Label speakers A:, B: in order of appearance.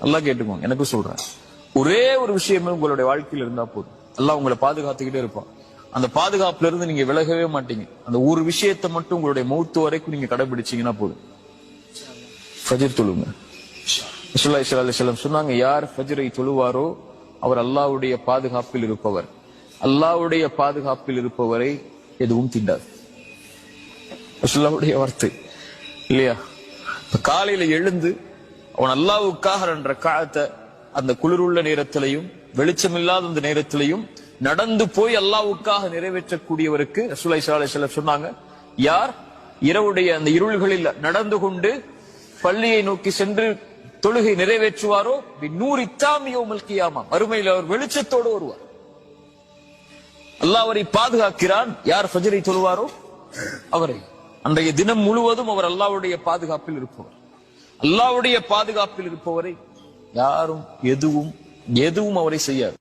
A: நல்லா கேட்டுக்கோங்க எனக்கு சொல்றேன். ஒரே ஒரு விஷயமே உங்களுடைய வாழ்க்கையில இருந்தா போதும். எல்லாம் உங்களை பாதுகாத்துக்கிட்டே இருப்பான். அந்த பாதுகாப்புல இருந்து நீங்க விலகவே மாட்டீங்க. அந்த ஒரு விஷயத்தை மட்டும் உங்களுடைய மௌத்து வரைக்கும் நீங்க கடைபிடிச்சீங்கன்னா போதும். ஃபஜர் தொழுங்க. சொன்னாங்க யார் ஃபஜ்ரை தொழுவாரோ அவர் அல்லாஹ்வுடைய பாதுகாப்பில் இருப்பவர். அல்லாஹ்வுடைய பாதுகாப்பில் இருப்பவரை எதுவும் திண்டாது. ரசூலுல்லாஹ்வுடைய வார்த்தை இல்லையா? இப்ப காலையில எழுந்து அவன் அல்லாவுக்காக என்ற காலத்தை அந்த குளிருள்ள நேரத்திலையும் வெளிச்சமில்லாத அந்த நேரத்திலையும் நடந்து போய் அல்லாவுக்காக நிறைவேற்றக்கூடியவருக்கு ரசூலை சில சொன்னாங்க யார்? இரவுடைய அந்த இருள்களில் நடந்து கொண்டு பள்ளியை நோக்கி சென்று தொழுகை நிறைவேற்றுவாரோ? நூறு இத்தாமியோ மல்கியாமா மறுமையில் அவர் வெளிச்சத்தோடு வருவார். அல்லாஹ் அவரை பாதுகாக்கிறான். யார் ஃபஜ்ரை தொழுவாரோ? அவரை. அன்றைய தினம் முழுவதும் அவர் அல்லாவுடைய பாதுகாப்பில் இருப்பவர். அல்லாவுடைய பாதுகாப்பில் இருப்பவரை யாரும் எதுவும் எதுவும் அவரை செய்யாது.